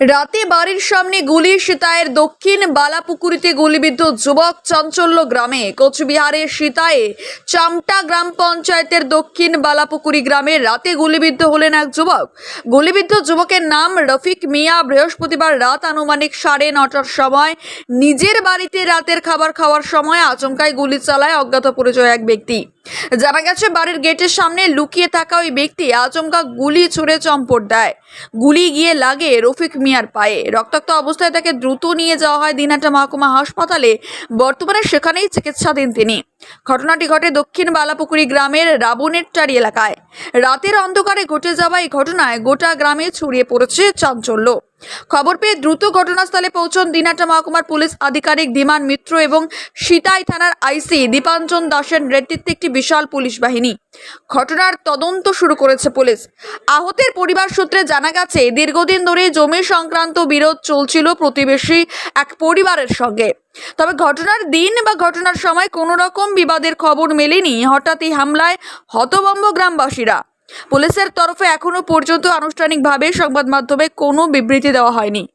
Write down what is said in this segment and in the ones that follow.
রাতে বাড়ির সামনে গুলি সীতায়ের দক্ষিণ বালাপুকুরিতে গুলিবিদ্ধ যুবক চাঞ্চল্য গ্রামে, কোচবিহারের সীতায়ে চামটা গ্রাম পঞ্চায়েতের দক্ষিণ বালাপুকুরি গ্রামে রাতে গুলিবিদ্ধ হলেন এক যুবক। গুলিবিদ্ধ যুবকের নাম রফিক মিয়া। বৃহস্পতিবার রাত আনুমানিক সাড়ে নটার সময় নিজের বাড়িতে রাতের খাবার খাওয়ার সময় আচমকায় গুলি চালায় অজ্ঞাত পরিচয় এক ব্যক্তি। জানা গেছে, বাড়ির গেটের সামনে লুকিয়ে থাকা ওই ব্যক্তি আচমকা গুলি ছুড়ে চম্পট দেয়। গুলি গিয়ে লাগে রফিক মিয়ার পায়ে। রক্তাক্ত অবস্থায় তাকে দ্রুত নিয়ে যাওয়া হয় দিনহাটা মহকুমা হাসপাতালে। বর্তমানে সেখানেই চিকিৎসাধীন তিনি। ঘটনাটি ঘটে দক্ষিণ বালাপুকুরি গ্রামের রাবণেরটারি এলাকায়। রাতের অন্ধকারে ঘটে যাওয়া এই ঘটনায় গোটা গ্রামে ছড়িয়ে পড়েছে চাঞ্চল্য। খবর পেয়ে দ্রুত ঘটনাস্থলে পৌঁছন দিনাটা মহকুমার পুলিশ আধিকারিক ধীমান মিত্র এবং সিতাই থানার আইসি দীপাঞ্জন দাসের নেতৃত্বে একটি বিশাল পুলিশ বাহিনী। ঘটনার তদন্ত শুরু করেছে পুলিশ। আহতের পরিবার সূত্রে জানা গেছে, দীর্ঘদিন ধরে জমি সংক্রান্ত বিরোধ চলছিল প্রতিবেশী এক পরিবারের সঙ্গে। তবে ঘটনার দিন বা ঘটনার সময় কোনো রকম বিবাদের খবর মেলেনি। হঠাৎই হামলায় হতভম্ব গ্রামবাসীরা। পুলিশের তরফে এখনও পর্যন্ত আনুষ্ঠানিকভাবে সংবাদ মাধ্যমে কোনো বিবৃতি দেওয়া হয়নি।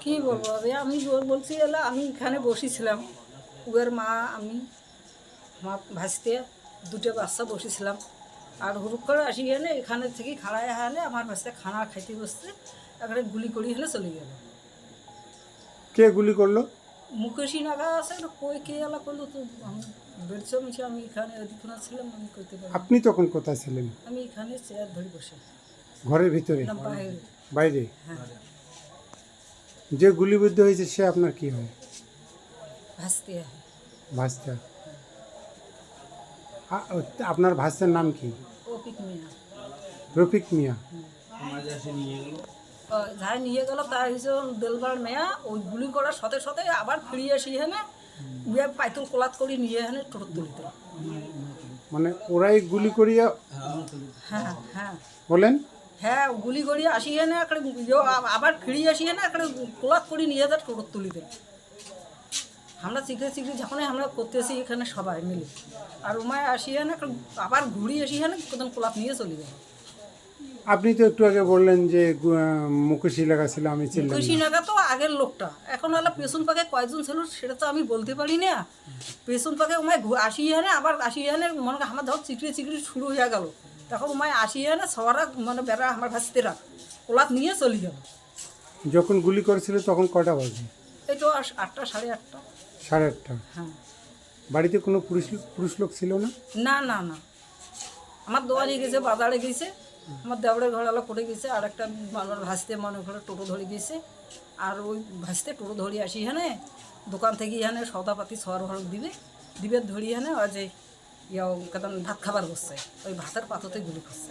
কি বলব আমি আমি বল- বলছি এলা আমি এখানে বসেছিলাম। উয়ের মা আমি মা ভাসতে দুটো বাচ্চা বসেছিলাম। আর হুরুক করে আসি এনে এখানে থেকে খাড়ায় হালে আমার ভাসতে খানা খাইতে বসতে এখানে গুলি করি হেলে চলে গেল। কে গুলি করল? মুকেশি নাগা আছে না কই কে এলা করল তো? আমি বেরছো মিছে আমি এখানে ছিলাম আমি করতে পারি আপনি তখন কোথায় ছিলেন? আমি এখানে চেয়ার ধরে বসে। ঘরের ভিতরে? বাইরে। হ্যাঁ। যে গুলিবিদ্ধ হয়েছে সে আপনার কি হয়? ভাসতে ভাস্তা আপনার ভাস্তার নাম কি? রফিক মিয়া। রফিক মিয়া। যাই নিয়ে গেল তার হিসেবে দেলবার মেয়া ওই গুলি করার সাথে সাথে আবার ফিরিয়ে আসি হেনে বিয়ে পাইতুল কোলাত করে নিয়ে হেনে টোটো তুলিতে। মানে ওরাই গুলি করিয়া হ্যাঁ হ্যাঁ। বলেন? হ্যাঁ গুলি করিয়ে আসি হেনে একটা আবার ফিরিয়ে আসি হেনে একটা কোলাত করে নিয়ে যায় টোটো তুলিতে। আমরা শিখে শিখে যখনই আমরা করতেছি এখানে সবাই মিলে। আর উমায় আসি হেনে একটা আবার ঘুরিয়ে আসি হেনে কোথাও কোলাত নিয়ে চলে যায়। আপনি তো একটু আগে বললেন যে মুখোশ এলাকা ছিল আমি ছিলাম খুশি নাগা তো আগের লোকটা। এখন হলো পেছন পাকে কয়জন ছিল সেটা তো আমি বলতে পারি না। পেছন পাকে উমায় ঘু- আসি হানে আবার আসি হানে মনে আমার ধর চিকড়ি চিকড়ি শুরু হয়ে গেল। তখন উমায় আসি হানে সবারা মানে বেড়া আমার ভাসতেরা কোলাত নিয়ে চলে গেল। যখন গুলি করেছিল তখন কটা বাজে? এই তো আটটা সাড়ে আটটা। সাড়ে আটটা? হ্যাঁ। বাড়িতে কোনো পুরুষ পুরুষ লোক ছিল না? না না না। আমার দোয়ারে গেছে বাজারে গেছে। আমার দেওয়ারের ঘরে পড়ে গেছে আর একটা আমার ভাসতে মনে করে টোটো ধরে গেছে। আর ওই ভাসতে টোটো ধরে আসি এখানে দোকান থেকে এখানে সৌদাপাতি সর ভর দিবে দিবে ধরি এখানে ওই যে ইয়া ভাত খাবার করছে ওই ভাতের পাততে গুলি করছে।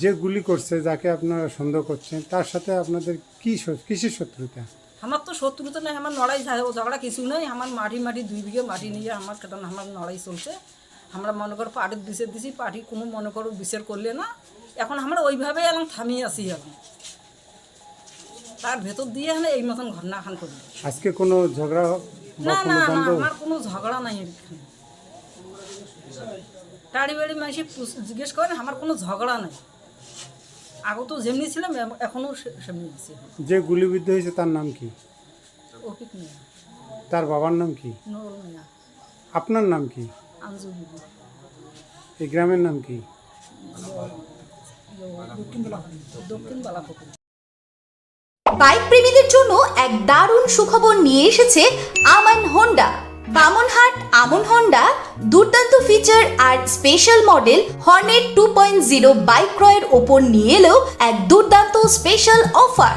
যে গুলি করছে যাকে আপনারা সন্দেহ করছেন তার সাথে আপনাদের কি কিসের শত্রুতা? আমার তো শত্রুতা নাই আমার লড়াই ঝগড়া কিছু নেই আমার মাটি মাটি দুই বিঘে মাটি নিয়ে আমার কেতন আমার লড়াই চলছে। আমরা মনে করো পার্টির বিষের দিছি পার্টি কোনো মনে করো বিষের করলে না এখন আমরা ওইভাবে এখন থামিয়ে আসি এখন। তার ভেতর দিয়ে এখন এই মতন ঘটনা এখন করি। আজকে কোনো ঝগড়া না না না আমার কোনো ঝগড়া নাই এখানে। টাড়ি বাড়ি মানুষ জিজ্ঞেস করেন আমার কোনো ঝগড়া নাই? আগে তো যেমনি ছিলাম এম- এখনও সেমনি আছি। যে গুলিবিদ্ধ হয়েছে তার নাম কি? অপিক মিয়া। তার বাবার নাম কি? আপনার নাম কি? এই গ্রামের নাম কি? বাইক প্রেমীদের জন্য এক দারুণ সুখবর নিয়ে এসেছে আমান হোন্ডা বামনহাট আমন হন্ডা দুর্দান্ত ফিচার আর special model Hornet two point zero bike ক্রয়ের ওপর নিয়ে এলেও এক দুর্দান্ত স্পেশাল অফার